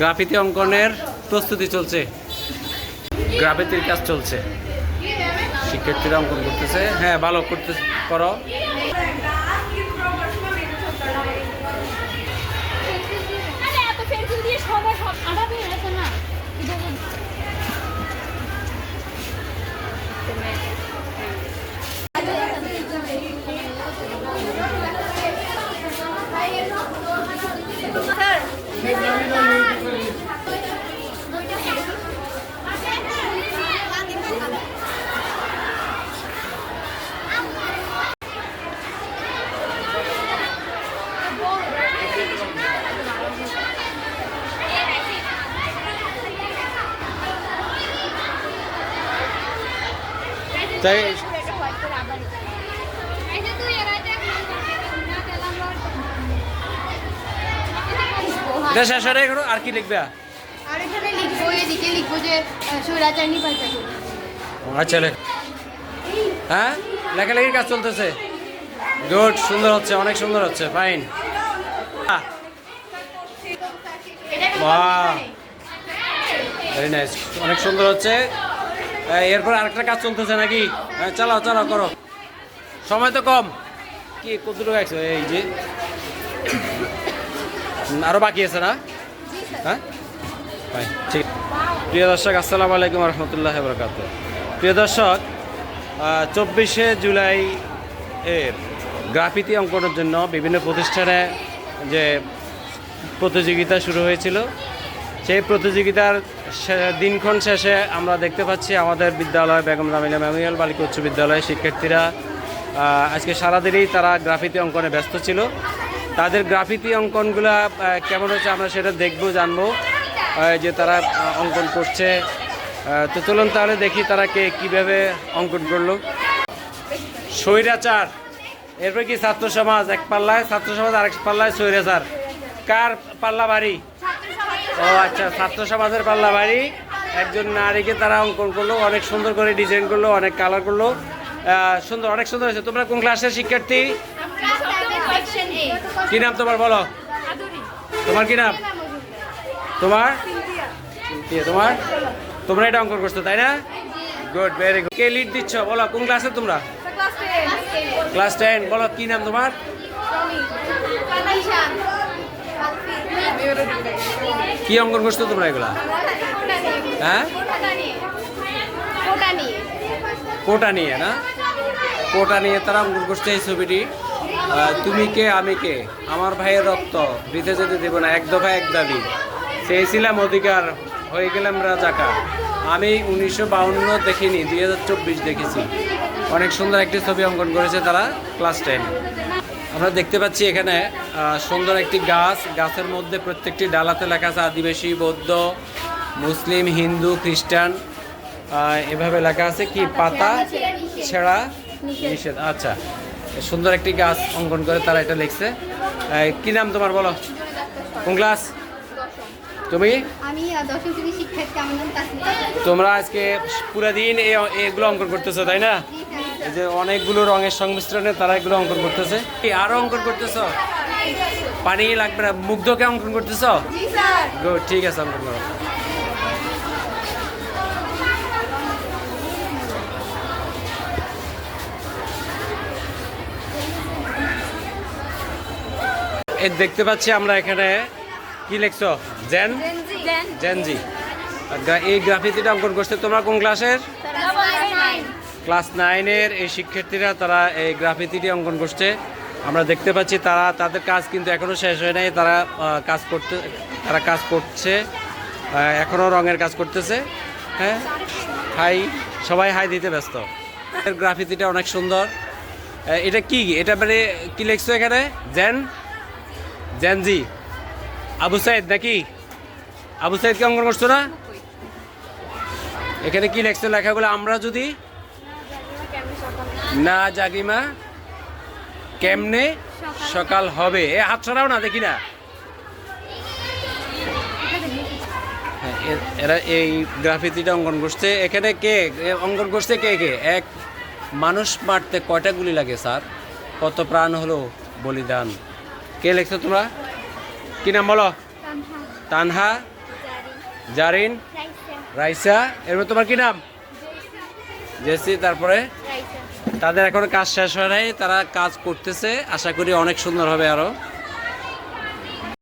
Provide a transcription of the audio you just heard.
Graffiti অঙ্কনের প্রস্তুতি চলছে। গ্রাফিতির কাজ চলছে। শিক্ষার্থীরা অঙ্কন করতেছে। হ্যাঁ ভালো করতে করো। তাই শেষ আর কি লিখবে? আর এখানে লিখব এদিকে লিখব যে করব। আচ্ছা লেখ। হ্যাঁ? লেখালেখির কাজ চলতেছে। গুড সুন্দর হচ্ছে অনেক সুন্দর হচ্ছে ফাইন। ভেরি নাইস অনেক সুন্দর হচ্ছে। এরপর আরেকটা কাজ চলতেছে নাকি? হ্যাঁ চালাও চালাও করো। সময় তো কম। কি কতটুকু আছে এই যে। হুম, আরও বাকি আছে না? হ্যাঁ? ঠিক। প্রিয় দর্শক আসসালামু আলাইকুম রহমতুল্লাহ বরকাত। প্রিয় দর্শক চব্বিশে জুলাই এর গ্রাফিতি অঙ্কনের জন্য বিভিন্ন প্রতিষ্ঠানে যে প্রতিযোগিতা শুরু হয়েছিল সেই প্রতিযোগিতার দিনক্ষণ শেষে আমরা দেখতে পাচ্ছি আমাদের বিদ্যালয় বেগম রামিলা মেমোরিয়াল বালিকা উচ্চ বিদ্যালয়ের শিক্ষার্থীরা আজকে সারাদিনই তারা গ্রাফিতি অঙ্কনে ব্যস্ত ছিল। তাদের গ্রাফিতি অঙ্কনগুলো কেমন হচ্ছে আমরা সেটা দেখব, জানব যে তারা অঙ্কন করছে। তো চলুন তাহলে দেখি তারা কে কীভাবে অঙ্কন করল। স্বৈরাচার, এরপর কি ছাত্র সমাজ এক পাল্লায়, ছাত্র সমাজ আরেক পাল্লায় স্বৈরাচার। কার পাল্লা বাড়ি? ও আচ্ছা ছাত্র সমাজের পাল্লা বাড়ি। একজন নারীকে তারা অঙ্কন করল অনেক সুন্দর করে ডিজাইন করল অনেক কালার করল। সুন্দর অনেক সুন্দর হয়েছে। তোমরা কোন ক্লাসের শিক্ষার্থী? কি নাম তোমার বলো? তোমার কি নাম? তোমার? তোমার? তোমরা এটা অঙ্কন করছ তাই না? গুড ভেরি গুড কে লিড দিচ্ছ? বলো কোন ক্লাসে তোমরা? ক্লাস টেন বলো কি নাম তোমার. কি অঙ্কন করছ তোমরা এগুলা? হ্যাঁ? কোটা নিয়ে। না? কোটা নিয়ে তারা অঙ্কন করছে এই ছবিটি। তুমি কে আমি কে? আমার ভাইয়ের রক্ত বৃথে যেতে দেব না এক দফা এক দাবি। চেয়েছিলাম অধিকার হয়ে গেলাম রাজাকা আমি উনিশশো বাউন্ন দেখিনি দুই হাজার চব্বিশ দেখেছি। অনেক সুন্দর একটি ছবি অঙ্কন করেছে তারা ক্লাস টেন। আমরা দেখতে পাচ্ছি এখানে সুন্দর একটি গাছ। গাছের মধ্যে প্রত্যেকটি ডালাতে লেখা আছে আদিবাসী বৌদ্ধ মুসলিম হিন্দু খ্রিস্টান। এভাবে লেখা আছে কি? পাতা ছেঁড়া নিষেধ। আচ্ছা সুন্দর একটি গাছ অঙ্কন করে তারা এটা লিখছে। কি নাম তোমার বলো? কোন ক্লাস? তুমি? তোমরা আজকে পুরো দিন এগুলো অঙ্কন করতেছো তাই না? এই যে অনেকগুলো রঙের সংমিশ্রণে তারা এগুলো অঙ্কন করতেছে। কি আরও অঙ্কন করতেছো? পানি লাগবে না মুগ্ধকে অঙ্কন করতেছ? ঠিক আছে অঙ্কন করো। দেখতে পাচ্ছি আমরা এখানে কি লিখছো? জেন জেনজি এই গ্রাফিতিটা অঙ্কন করছে তোমরা কোন ক্লাসের ক্লাস নাইনের এই শিক্ষার্থীরা, তারা এই গ্রাফিতিটি অঙ্কন করছে। আমরা দেখতে পাচ্ছি তারা, তাদের কাজ কিন্তু এখনও শেষ হয় নাই। তারা কাজ করতে, তারা কাজ করছে এখনও রঙের কাজ করতেছে। হ্যাঁ? হাই, সবাই হাই দিতে ব্যস্ত। গ্রাফিতিটা অনেক সুন্দর। এটা কি? এটা মানে কি লিখছো এখানে? জেন? জেনজি আবু সাইদ নাকি? আবু সাইদকে অঙ্কন করছ না? এখানে কি লেখছো লেখাগুলো? আমরা যদি না জাগিমা কেমনে সকাল। হবে? এ হাত ছড়াও না দেখি না। হ্যাঁ, এরা এই গ্রাফিতিটা অঙ্কন করছে। এখানে কে? অঙ্কন করছে কে কে? এক মানুষ মারতে কয়টা গুলি লাগে স্যার? কত প্রাণ হলো? বলিদান। কে লেখছো তোমরা? কি নাম বলো? তানহা। জারিন। রাইসা। এরপর তোমার কি নাম? জেসি তারপরে? তাদের এখন কাজ শেষ হয় নাই, তারা কাজ করতেছে। আশা করি অনেক সুন্দর হবে আরও।